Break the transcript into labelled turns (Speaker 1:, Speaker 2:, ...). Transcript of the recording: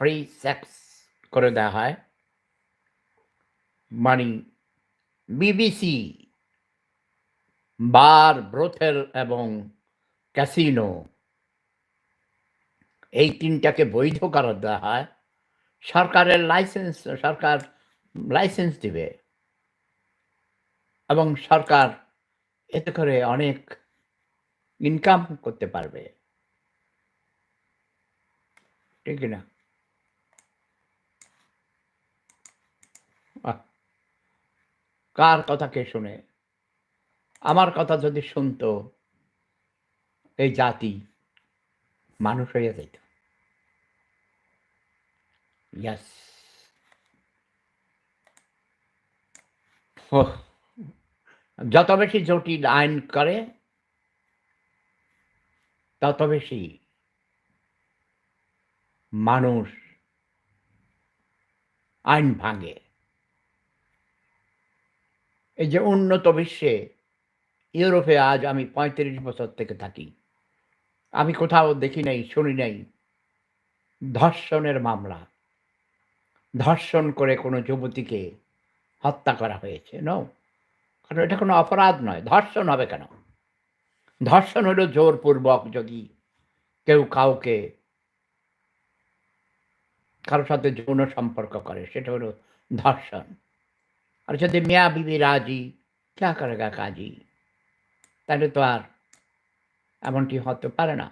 Speaker 1: Free sex করে দেওয়া হয়। মানে বিবিসি, বার, ব্রোথেল এবং ক্যাসিনো এই তিনটাকে বৈধ করা দেওয়া হয়। সরকারের লাইসেন্স, সরকার লাইসেন্স দিবে এবং সরকার এতে করে অনেক ইনকাম করতে পারবে। ঠিক না কার কথা কে শুনে? আমার কথা যদি শুনতো, এই জাতি মানুষ হয়ে যেত ইয়াস যত বেশি জটিল আইন করে, তত বেশি মানুষ আইন ভাঙে। এই যে উন্নত বিশ্বে ইউরোপে আজ আমি পঁয়ত্রিশ বছর থেকে থাকি। আমি কোথাও দেখি নাই, শুনি নাই। ধর্ষণের মামলা। ধর্ষণ করে কোনো যুবতীকে হত্যা করা হয়েছে নো কারণ এটা কোনো অপরাধ নয়, ধর্ষণ হবে কেন? ধর্ষণ হলো জোরপূর্বক যদি কেউ কাউকে কারোর সাথে যৌন সম্পর্ক করে, সেটা হলো ধর্ষণ। আর যদি মিয়া বিবি রাজি ক্যা করেগা কাজী তাহলে তো আর এমনটি হতে পারে না